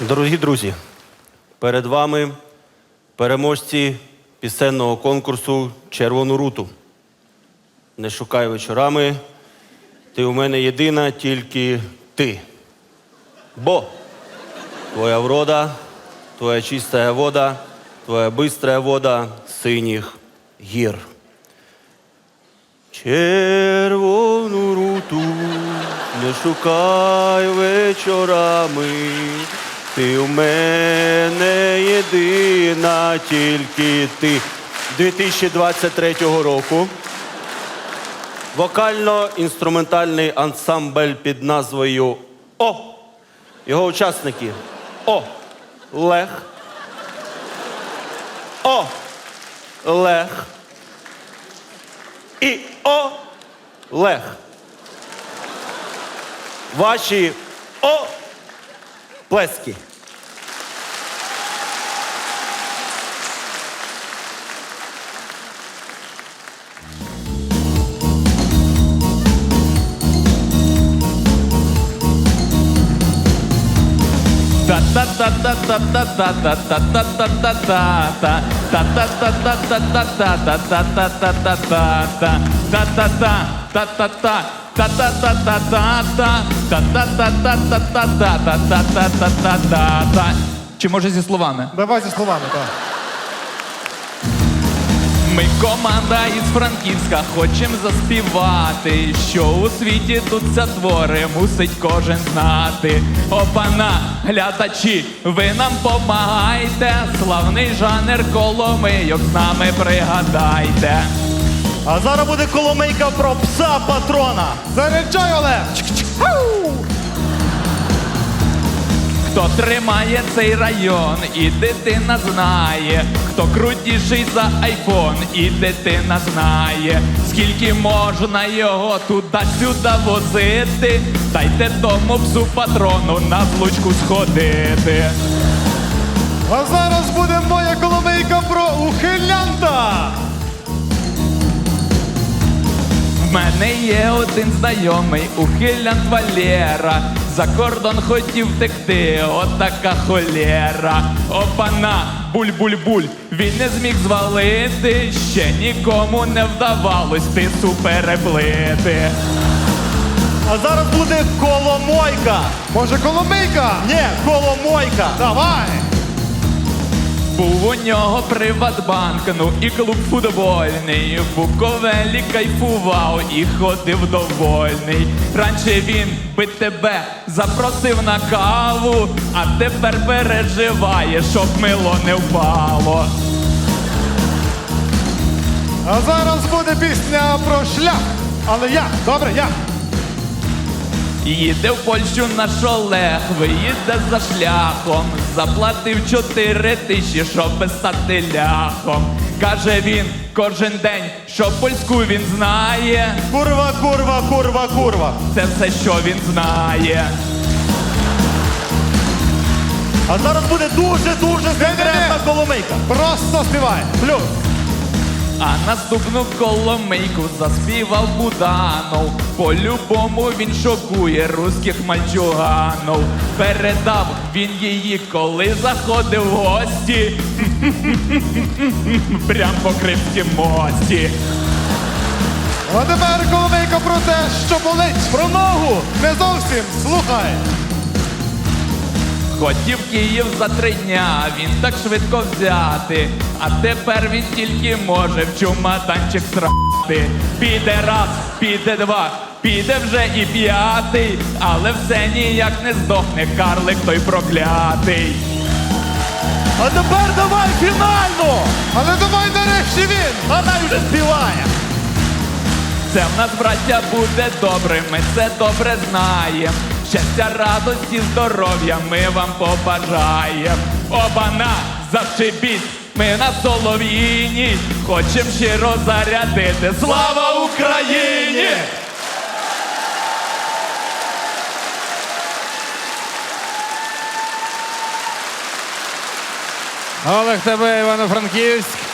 Дорогі друзі, перед вами переможці пісенного конкурсу Червону руту. Не шукай вечорами. Ти у мене єдина, тільки ти. Бо твоя врода, твоя чистая вода, твоя быстрая вода синіх гір. Червону руту не шукай вечорами. Ти у мене єдина, тільки ти. 2023 року. Вокально-інструментальний ансамбль під назвою О. Його учасники О. Лех. О. Лех. І О. Лех. Ваші О. Плески. Чи може зі словами? Давай зі словами, так. Ми команда із Франківська хочем заспівати, що у світі тут ся твори мусить кожен знати. Опана, глядачі, ви нам помагайте, славний жанр коломийок з нами пригадайте. А зараз буде коломийка про пса патрона. Заряджай, Олег! Хто тримає цей район, і дитина знає, хто крутіший за айфон, і дитина знає, скільки можна його туди-сюди возити, дайте тому псу патрону на злучку сходити. А зараз буде моя коломийка про ухилянта! Мене є один знайомий, ухилянт Валєра. За кордон хотів втекти, отака холєра. Опана, буль-буль-буль, він не зміг звалити, ще нікому не вдавалось тису переплити. А зараз буде коломойка. Може, коломийка? Ні, коломойка. Давай! Був у нього Приватбанк, ну і клуб футбольний. В Буковелі кайфував і ходив довольний. Раніше він би тебе запросив на каву, а тепер переживає, щоб мило не впало. А зараз буде пісня про шлях. Але я, добре, я. Їде в Польщу наш Олег, виїде за шляхом, заплатив чотири тисячі, щоб стати ляхом. Каже він кожен день, що польську він знає. Курва, курва, курва, курва. Це все, що він знає. А зараз буде дуже-дуже секретна коломийка. Просто співай. Плюс. А наступну коломийку заспівав Буданов. По-любому він шокує руських мальчуганов. Передав він її, коли заходив в гості. Прям по Кримськім мості. А тепер коломийка про те, що болить. Про ногу. Не зовсім, слухай. Хотів Київ за три дня, він так швидко взяти. А тепер він тільки може в чумаданчик срати. Піде раз, піде два, піде вже і п'ятий, але все ніяк не здохне карлик той проклятий. А тепер давай фінальну. Але давай нарешті він. А най вже співає. Це в нас, браття, буде добре, ми це добре знаєм. Щастя, радості, здоров'я ми вам побажаєм. Обана, завчебіть, ми на солов'їні, хочем щиро зарядити. Слава Україні! Олег тебе, Івано-Франківськ.